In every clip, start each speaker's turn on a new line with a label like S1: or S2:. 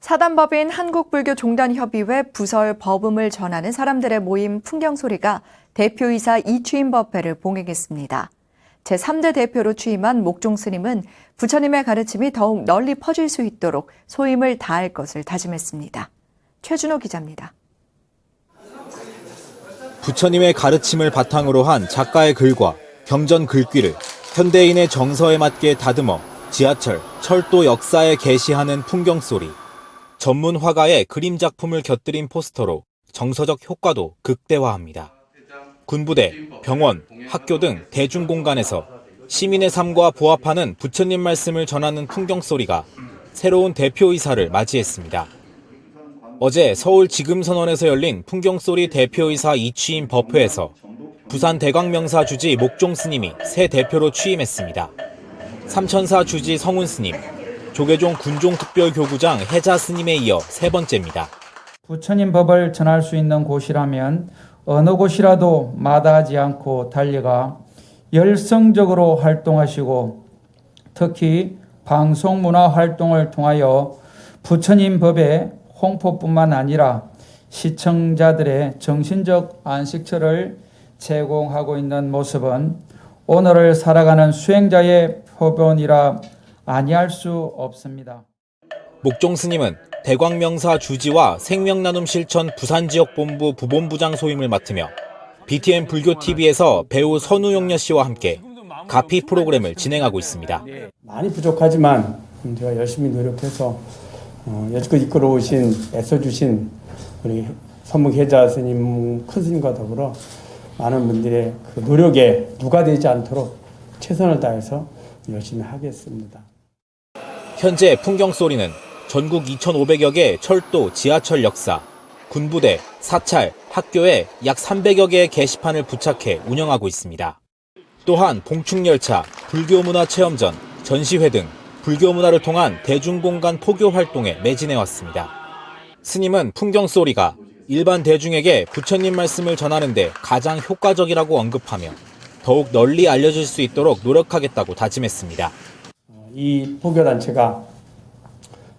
S1: 사단법인 한국불교종단협의회 부설 법음을 전하는 사람들의 모임 풍경소리가 대표이사 이추임 법회를 봉행했습니다. 제3대 대표로 취임한 목종 스님은 부처님의 가르침이 더욱 널리 퍼질 수 있도록 소임을 다할 것을 다짐했습니다. 최준호 기자입니다.
S2: 부처님의 가르침을 바탕으로 한 작가의 글과 경전 글귀를 현대인의 정서에 맞게 다듬어 지하철, 철도 역사에 게시하는 풍경소리. 전문 화가의 그림 작품을 곁들인 포스터로 정서적 효과도 극대화합니다. 군부대, 병원, 학교 등 대중 공간에서 시민의 삶과 부합하는 부처님 말씀을 전하는 풍경 소리가 새로운 대표 이사를 맞이했습니다. 어제 서울 지금선원에서 열린 풍경소리 대표이사 이취임 법회에서 부산 대광명사 주지 목종 스님이 새 대표로 취임했습니다. 삼천사 주지 성운 스님, 조계종 군종특별교구장 해자 스님에 이어 세 번째입니다.
S3: 부처님 법을 전할 수 있는 곳이라면 어느 곳이라도 마다하지 않고 달려가 열성적으로 활동하시고 특히 방송 문화 활동을 통하여 부처님 법의 홍보뿐만 아니라 시청자들의 정신적 안식처를 제공하고 있는 모습은 오늘을 살아가는 수행자의 표본이라 아니할 수 없습니다.
S2: 목종 스님은 대광명사 주지와 생명나눔 실천 부산지역본부 부본부장 소임을 맡으며 BTN 불교TV에서 배우 선우용녀 씨와 함께 가피 프로그램을 진행하고 있습니다.
S4: 많이 부족하지만 제가 열심히 노력해서 어, 여지껏 이끌어오신 애써주신 우리 선무계자 스님 큰 스님과 더불어 많은 분들의 그 노력에 누가 되지 않도록 최선을 다해서 열심히 하겠습니다.
S2: 현재 풍경소리는 전국 2,500여 개 철도, 지하철 역사, 군부대, 사찰, 학교에 약 300여 개의 게시판을 부착해 운영하고 있습니다. 또한 봉충열차, 불교문화체험전, 전시회 등 불교문화를 통한 대중공간 포교 활동에 매진해 왔습니다. 스님은 풍경소리가 일반 대중에게 부처님 말씀을 전하는데 가장 효과적이라고 언급하며 더욱 널리 알려질 수 있도록 노력하겠다고 다짐했습니다.
S4: 이 포교단체가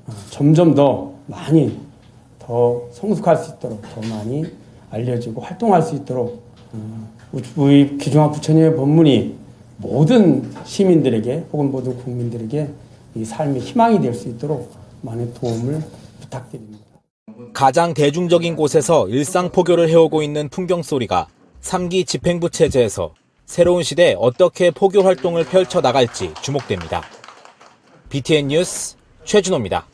S4: 어, 점점 더 많이 더 성숙할 수 있도록 더 많이 알려지고 활동할 수 있도록 어, 우리 귀중한 부처님의 법문이 모든 시민들에게 혹은 모든 국민들에게 이 삶의 희망이 될 수 있도록 많은 도움을 부탁드립니다.
S2: 가장 대중적인 곳에서 일상 포교를 해오고 있는 풍경 소리가 3기 집행부 체제에서 새로운 시대에 어떻게 포교 활동을 펼쳐 나갈지 주목됩니다. BTN 뉴스 최준호입니다.